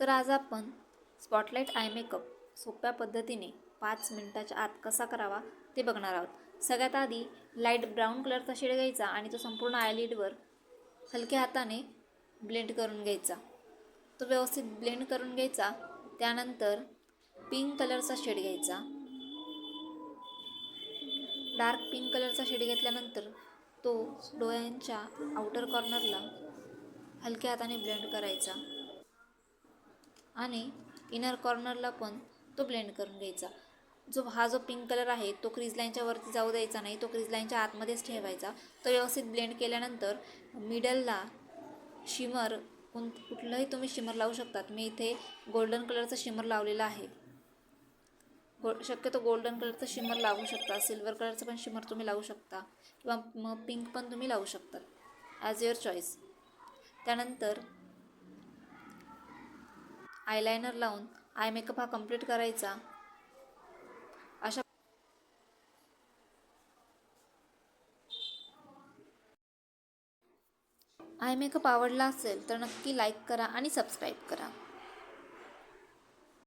तर आज आपण स्पॉटलाईट आय मेकअप सोप्या पद्धतीने पाच मिनटाच्या आत कसा करावा ते बघणार आहोत. सगळ्यात आधी लाइट ब्राऊन कलरचा शेड घ्यायचा आणि तो संपूर्ण आयलिडवर हलक्या हाताने ब्लेंड करून घ्यायचा. तो व्यवस्थित ब्लेंड करून घ्यायचा. त्यानंतर पिंक कलरचा शेड घ्यायचा. डार्क पिंक कलरचा शेड घेतल्यानंतर तो डोळ्यांच्या आउटर कॉर्नरला हलक्या हाताने ब्लेंड करायचा. आणि इनर कॉर्नरला पण तो ब्लेंड करून घ्यायचा. जो हा जो पिंक कलर आहे तो क्रीज लाईनच्या वरती जाऊ द्यायचा नाही तो क्रीज लाईनच्या आतमध्येच ठेवायचा. तो व्यवस्थित ब्लेंड केल्यानंतर मिडलला शिमर कोण कुठलंही तुम्ही शिमर लावू शकतात. मी इथे गोल्डन कलरचा शिमर लावलेला आहे. गो शक्यतो गोल्डन कलरचं शिमर लावू शकता. सिल्वर कलरचं पण शिमर तुम्ही लावू शकता. किंवा मग पिंक पण तुम्ही लावू शकता. ॲज युअर चॉईस त्यानंतर आयलायनर लावून आय मेकअप हा कंप्लीट करायचा. अशा आय मेकअप आवडला असेल तर नक्की लाईक करा आणि सबस्क्राईब करा.